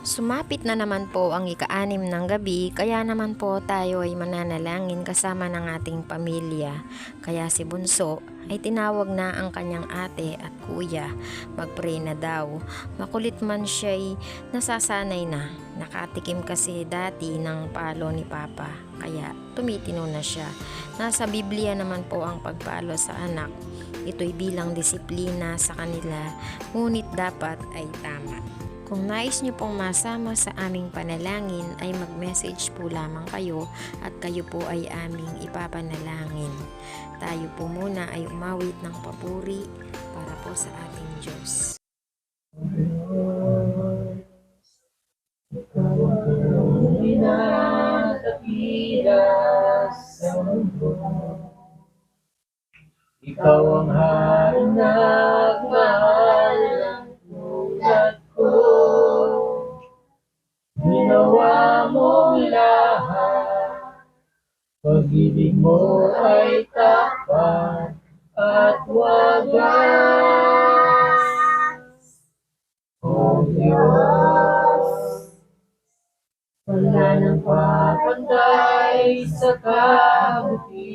Sumapit na naman po ang ika-anim ng gabi, kaya naman po tayo ay mananalangin kasama ng ating pamilya. Kaya si Bunso ay tinawag na ang kanyang ate at kuya. Magpray na daw. Makulit man siya'y nasasanay na. Nakatikim kasi dati ng palo ni Papa. Kaya tumitino na siya. Nasa Biblia naman po ang pagpalo sa anak. Ito'y bilang disiplina sa kanila, ngunit dapat ay tama. Kung nais nyo pong masama sa aming panalangin ay mag-message po lamang kayo at kayo po ay aming ipapanalangin. Tayo po muna ay umawit ng papuri para po sa ating Diyos. Ikaw ang mahal pag-ibig mo ay tapat at wagas. O Diyos, wala nang papantay sa kabutihan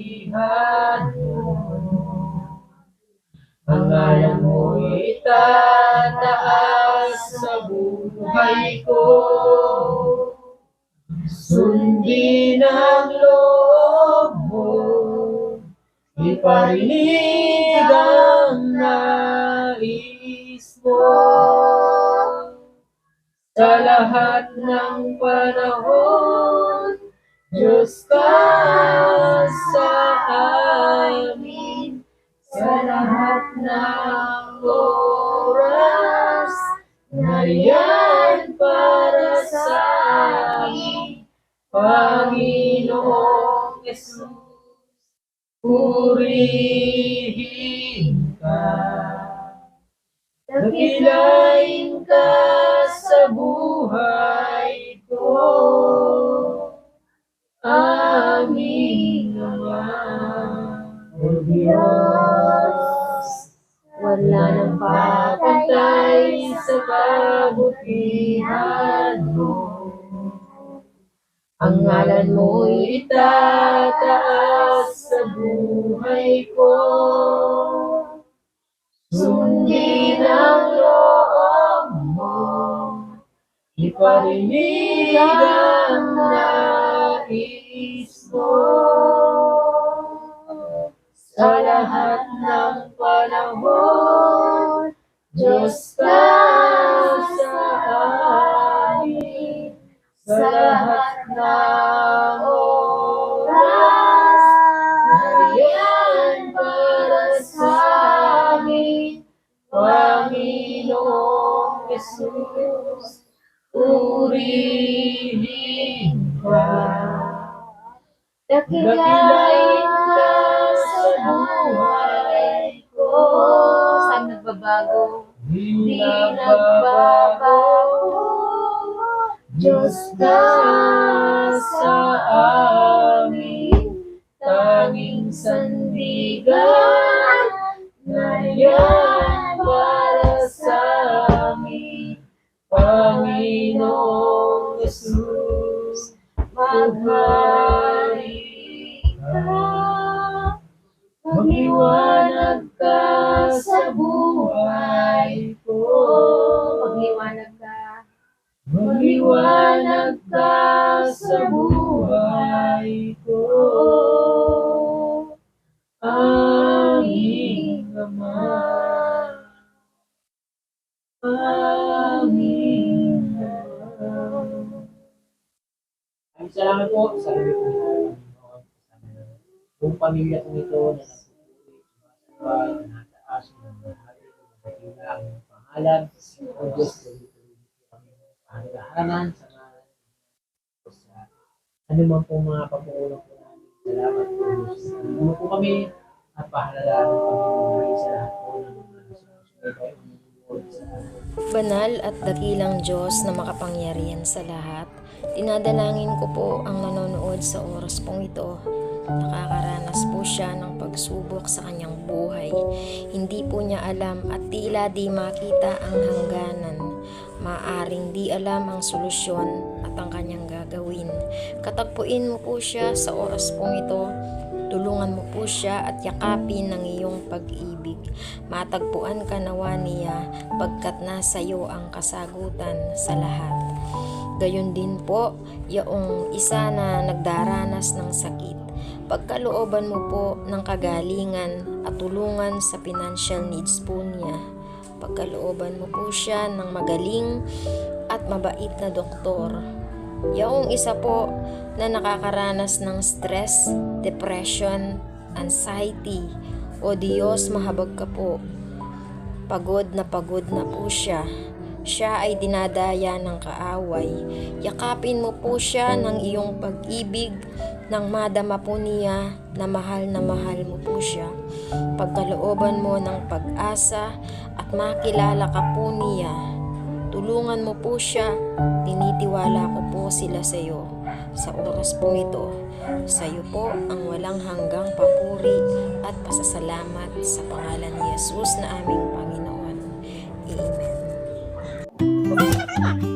mo. Ang ngalan mo itataas sa buhay ko. Sundin ang mo, iparinig ang nais mo. Sa lahat ng panahon, Diyos ka sa amin. Sa lahat ng oras, nariyan para sa amin. Panginoong purihin ka. Nakilain ka sa buhay ko, aming Ama. O Diyos, wala nang papantay sa kabutihan mo. Ang ngalan mo'y itataas buhay ko. Sundin ang loob mo, iparinig ang Jesus, purihin ka. Dakilain ka sa buhay ko. Saan nagbabago? Di nagbabago. Diyos ka sa amin. Tanging sandigan na yan Magliwanag ka sa buhay ko. Magliwanag ka. Magliwanag ka sa buhay ko. Aming Ama. Aming Ama. Maraming salamat po sa. Buong pamilya po ito na sumasabay, nataas, nanahari, nagpapila ang iyong pangalan. O Diyos, kami pahalahanan sa ngalan ng sa ano man po mga papuulang po namin. Salamat po Diyos. Ano po kami at pahalalaan po kami ng sa Banal at dakilang Diyos na makapangyarihan sa lahat, dinadalangin ko po ang nanonood sa oras pong ito. Nakakaranas po siya ng pagsubok sa kanyang buhay. Hindi po niya alam at tila di makita ang hangganan. Maaring di alam ang solusyon at ang kanyang gagawin. Katagpuin mo po siya sa oras pong ito. Tulungan mo po siya at yakapin ng iyong pag-ibig. Matagpuan ka nawa niya pagkat nasa iyo ang kasagutan sa lahat. Gayon din po, yaong isa na nagdaranas ng sakit. Pagkalooban mo po ng kagalingan at tulungan sa financial needs po niya. Pagkalooban mo po siya ng magaling at mabait na doktor. Yaong isa po na nakakaranas ng stress, depression, anxiety, o Diyos mahabag ka po. Pagod na pagod na po siya. Siya ay dinadaya ng kaaway. Yakapin mo po siya ng iyong pag-ibig nang madama po niya na mahal na mahal mo po siya. Pagkalooban mo ng pag-asa at makilala ka po niya. Tulungan mo po siya. Tinitiwala ko po sila sa iyo. Sa oras po ito, sa iyo po ang walang hanggang papuri at pasasalamat sa pangalan ni Jesus na aming Panginoon. Amen.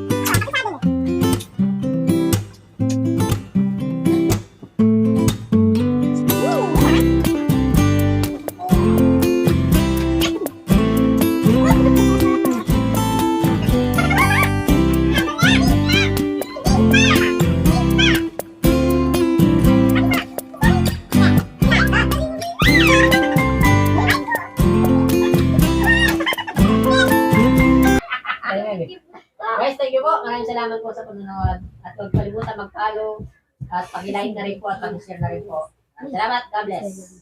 Guys, thank you po. Maraming salamat po sa panonood. At huwag kalimutan mag-follow at pag-like na rin po at pag-share na rin po. Salamat. God bless.